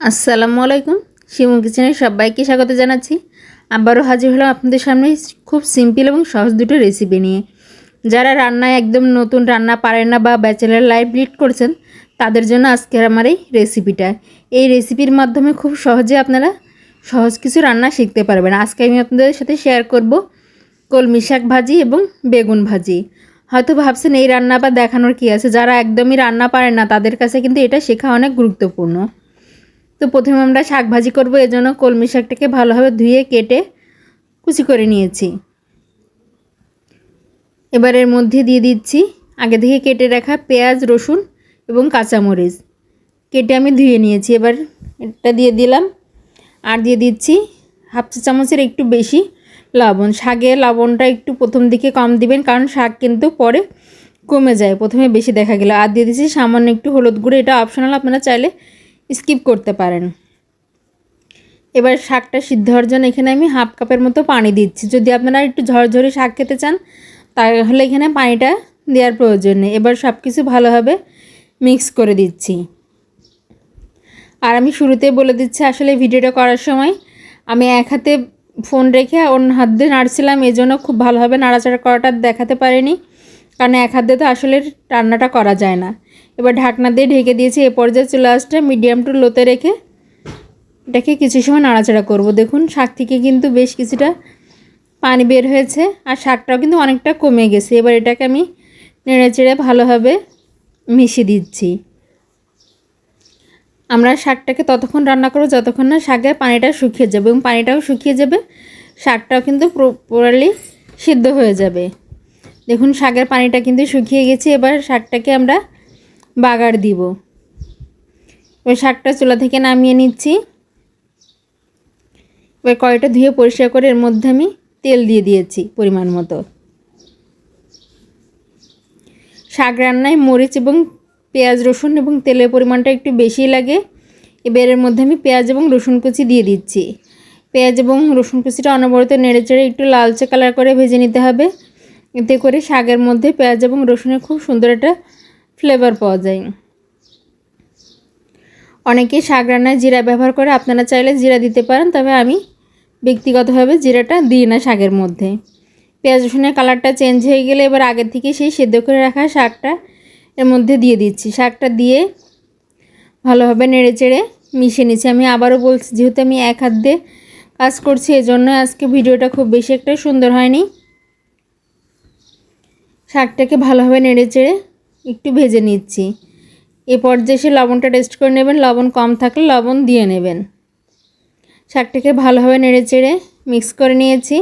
আসসালামু আলাইকুম। শিমু কিচেনে সবাইকে স্বাগত জানাচ্ছি। আবারও হাজির হলাম আপনাদের সামনে খুব সিম্পল এবং সহজ দুটো রেসিপি নিয়ে। যারা রান্নায় একদম নতুন রান্না পারেন না বা ব্যাচেলার লাইফ লিড করছেন, তাদের জন্য আজকের আমার এই রেসিপিটা এই রেসিপির মাধ্যমে খুব সহজে আপনারা সহজ কিছু রান্না শিখতে পারবেন। আজকে আমি আপনাদের সাথে শেয়ার করব কলমি শাক ভাজি এবং বেগুন ভাজি। হয়তো ভাবছেন, এই রান্না বা দেখানোর কী আছে? যারা একদমই রান্না পারেন না, তাদের কাছে কিন্তু এটা শেখা অনেক গুরুত্বপূর্ণ। তো প্রথমে আমরা শাক ভাজি করব এজন্য কলমি শাকটাকে ভালোভাবে ধুয়ে কেটে কুচি করে নিয়েছি। এবার এর মধ্যে দিয়ে দিচ্ছি আগে থেকে কেটে রাখা পেঁয়াজ, রসুন এবং কাঁচামরিচ। কেটে আমি ধুয়ে নিয়েছি, এবার এটা দিয়ে দিলাম। আর দিয়ে দিচ্ছি হাফ চা চামচের একটু বেশি লবণ। শাকে লবণটা একটু প্রথম দিকে কম দিবেন, কারণ শাক কিন্তু পরে কমে যায়, প্রথমে বেশি দেখা গেল। আর দিয়ে দিচ্ছি সামান্য একটু হলুদ গুঁড়ো, এটা অপশনাল আপনারা চাইলে স্কিপ করতে পারেন। এবার শাকটা সিদ্ধ হওয়ার জন্য এখানে আমি হাফ কাপের মতো পানি দিচ্ছি। যদি আপনারা একটু ঝরঝরে শাক খেতে চান, তাহলে এখানে পানিটা দেওয়ার প্রয়োজন নেই। এবার সব কিছু ভালোভাবে মিক্স করে দিচ্ছি। আর আমি শুরুতে বলে দিচ্ছি, আসলে ভিডিওটা করার সময় আমি এক হাতে ফোন রেখে অন্য হাত দিয়ে নাড়ছিলাম, এই জন্য খুব ভালোভাবে নাড়াচাড়া করাটা দেখাতে পারিনি। কারণ এক হাত দিয়ে তো আসলে রান্নাটা করা যায় না। এবার ঢাকনা দিয়ে ঢেকে দিয়েছি, এ পর্যায়ে চলে আসতে মিডিয়াম টু লোতে রেখে এটাকে কিছু সময় নাড়াচাড়া করব। দেখুন, শাক থেকে কিন্তু বেশ কিছুটা পানি বের হয়েছে আর শাকটাও কিন্তু অনেকটা কমে গেছে। এবার এটাকে আমি নেড়ে চেড়ে ভালোভাবে মিশিয়ে দিচ্ছি। আমরা শাকটাকে ততক্ষণ রান্না করব, যতক্ষণ না শাকের পানিটা শুকিয়ে যাবে এবং পানিটাও শুকিয়ে যাবে, শাকটাও কিন্তু প্রপারলি সিদ্ধ হয়ে যাবে। দেখুন, শাকের পানিটা কিন্তু শুকিয়ে গেছে। এবার শাকটাকে আমরা বাগার দিব। এবার শাকটা চুলা থেকে নামিয়ে নিচ্ছি। এবার কড়াইটা ধুয়ে পরিষ্কার করে এর মধ্যে আমি তেল দিয়ে দিয়েছি পরিমাণ মতো। শাক রান্নায় মরিচ এবং পেঁয়াজ, রসুন এবং তেলের পরিমাণটা একটু বেশি লাগে। এবার এর মধ্যে আমি পেঁয়াজ এবং রসুন কুচি দিয়ে দিচ্ছি। পেঁয়াজ এবং রসুন কুচিটা অনবরত নেড়ে চেড়ে একটু লালচে কালার করে ভেজে নিতে হবে। এতে করে শাকের মধ্যে পেঁয়াজ এবং রসুনের খুব সুন্দর একটা ফ্লেভার পাওয়া যায়। অনেকে শাক রান্নায় জিরা ব্যবহার করে, আপনারা চাইলে জিরা দিতে পারেন, তবে আমি ব্যক্তিগতভাবে জিরাটা দিই না শাকের মধ্যে। পেঁয়াজ, রসুনের কালারটা চেঞ্জ হয়ে গেলে এবার আগের থেকে সেই সেদ্ধ করে রাখা শাকটা এর মধ্যে দিয়ে দিচ্ছি। শাকটা দিয়ে ভালোভাবে নেড়ে চেড়ে মিশিয়ে নিচ্ছি। আমি আবারও বলছি, যেহেতু আমি এক হাত দিয়ে কাজ করছি, এজন্য আজকে ভিডিওটা খুব বেশি একটা সুন্দর হয়নি। শাকটাকে ভালোভাবে নেড়ে চেড়ে একটু ভেজে নিচ্ছি। এ পর্যায়ে এসে লবণটা টেস্ট করে নেবেন। লবণ কম থাকলে লবণ দিয়ে নেবেন। শাকটাকে ভালোভাবে নেড়ে চেড়ে মিক্স করে নিয়েছি।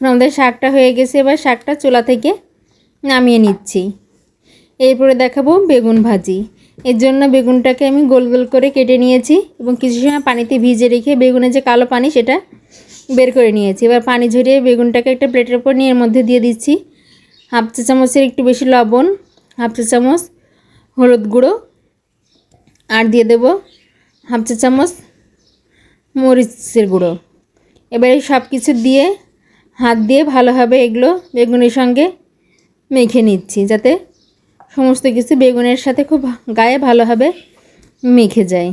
আমাদের শাকটা হয়ে গেছে। এবার শাকটা চুলা থেকে নামিয়ে নিচ্ছি। এরপরে দেখাবো বেগুন ভাজি। এর জন্য বেগুনটাকে আমি গোল গোল করে কেটে নিয়েছি এবং কিছু সময় পানিতে ভিজে রেখে বেগুনের যে কালো পানি সেটা বের করে নিয়েছি। এবার পানি ঝরিয়ে বেগুনটাকে একটা প্লেটের ওপর নিয়ে এর মধ্যে দিয়ে দিচ্ছি। হাফ চা চামচের একটু বেশি লবণ। হাফ চা চামচ হলুদ গুঁড়ো। আর দিয়ে দেব হাফ চা চামচ মরিচের গুঁড়ো। এবারে সব কিছু দিয়ে হাত দিয়ে ভালোভাবে এগুলো বেগুনের সঙ্গে মেখে নিচ্ছি, যাতে সমস্ত কিছু বেগুনের সাথে খুব গায়ে ভালোভাবে মেখে যায়।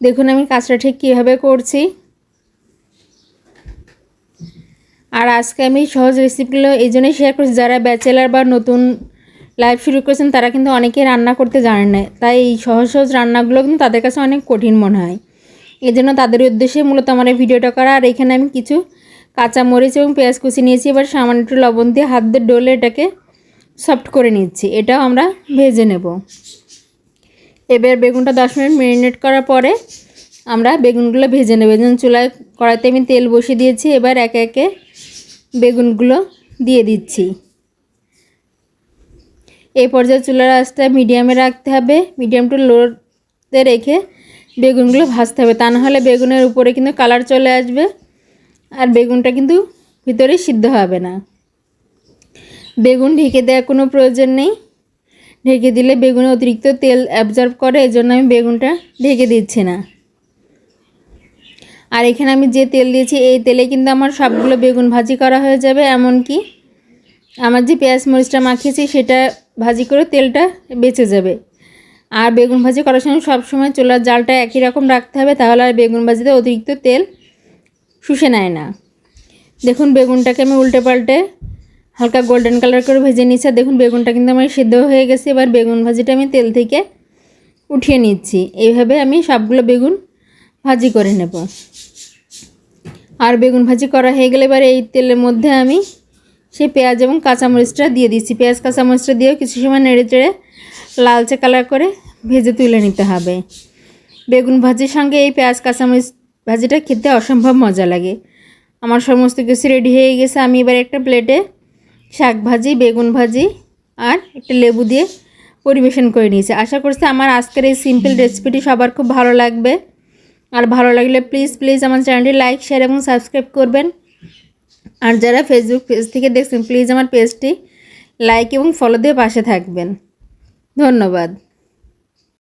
দেখুন আমি কাজটা ঠিক কীভাবে করছি। আর আজকে আমি সহজ রেসিপিগুলো এই জন্যই শেয়ার করছি। যারা ব্যাচেলার বা নতুন লাইফ শুরু করেছেন, তারা কিন্তু অনেকেই রান্না করতে জানেন না। তাই এই সহজ সহজ রান্নাগুলো কিন্তু তাদের কাছে অনেক কঠিন মনে হয়। এই জন্য তাদের উদ্দেশ্যে মূলত আমার এই ভিডিওটা করা। আর এখানে আমি কিছু কাঁচা মরিচ এবং পেঁয়াজ কুচি নিয়েছি। এবার সামান্য একটু লবণ দিয়ে হাত দিয়ে ডলে এটাকে সফট করে নিচ্ছি। এটাও আমরা ভেজে নেব। এবার বেগুনটা দশ মিনিট ম্যারিনেট করার পরে আমরা বেগুনগুলো ভেজে নেব। যেমন চুলায় কড়াইতে আমি তেল বসিয়ে দিয়েছি। এবার একে একে বেগুনগুলো দিয়ে দিচ্ছি। এই পর্যায়ে চুলার আঁচটা মিডিয়ামে রাখতে হবে। মিডিয়াম টু লোতে রেখে বেগুনগুলো ভাজতে হবে। তা নাহলে বেগুনের উপরে কিন্তু কালার চলে আসবে আর বেগুনটা কিন্তু ভিতরে সিদ্ধ হবে না। বেগুন ঢেকে দেওয়ার কোনো প্রয়োজন নেই। ঢেকে দিলে বেগুনে অতিরিক্ত তেল অ্যাবজর্ব করে এই জন্য আমি বেগুনটা ঢেকে দিচ্ছি না। আর এখানে আমি যে তেল দিয়েছি, এই তেলে কিন্তু আমার সবগুলো বেগুন ভাজি করা হয়ে যাবে, এমনকি আমার যে পেঁয়াজ মরিচটা মাখিয়েছি, সেটা ভাজি করে তেলটা বেঁচে যাবে। আর বেগুন ভাজি করার সময় সবসময় চুলার জালটা একই রকম রাখতে হবে, তাহলে আর বেগুন ভাজিতে অতিরিক্ত তেল শুষে নেয় না। দেখুন, বেগুনটাকে আমি উল্টে পাল্টে হালকা গোল্ডেন কালার করে ভেজে নিচ্ছি দেখুন, বেগুনটা কিন্তু আমার সিদ্ধ হয়ে গেছে। এবার বেগুন ভাজিটা আমি তেল থেকে উঠিয়ে নিচ্ছি। এইভাবে আমি সবগুলো বেগুন ভাজি করে নেব। আর বেগুন ভাজি করা হয়ে গেলে এবার এই তেলের মধ্যে আমি সেই পেঁয়াজ এবং কাঁচামরিচটা দিয়ে দিচ্ছি পেঁয়াজ, কাঁচামরিচটা দিয়েও কিছু সময় নেড়ে চেড়ে লালচে কালার করে ভেজে তুলে নিতে হবে। বেগুন ভাজির সঙ্গে এই পেঁয়াজ, কাঁচামরিচ ভাজিটা খেতে অসম্ভব মজা লাগে। আমার সমস্ত কিছু রেডি হয়ে গেছে। আমি এবার একটা প্লেটে শাক ভাজি, বেগুন ভাজি আর একটা লেবু দিয়ে পরিবেশন করে নিয়েছি। আশা করছি আমার আজকের এই সিম্পল রেসিপিটি সবার খুব ভালো লাগবে। আর ভালো লাগলে প্লিজ প্লিজ আমার চ্যানেলটি লাইক শেয়ার এবং সাবস্ক্রাইব করবেন। আর যারা ফেসবুক পেজ থেকে দেখছেন প্লিজ আমার পেজটি লাইক এবং ফলো দিয়ে পাশে থাকবেন। ধন্যবাদ।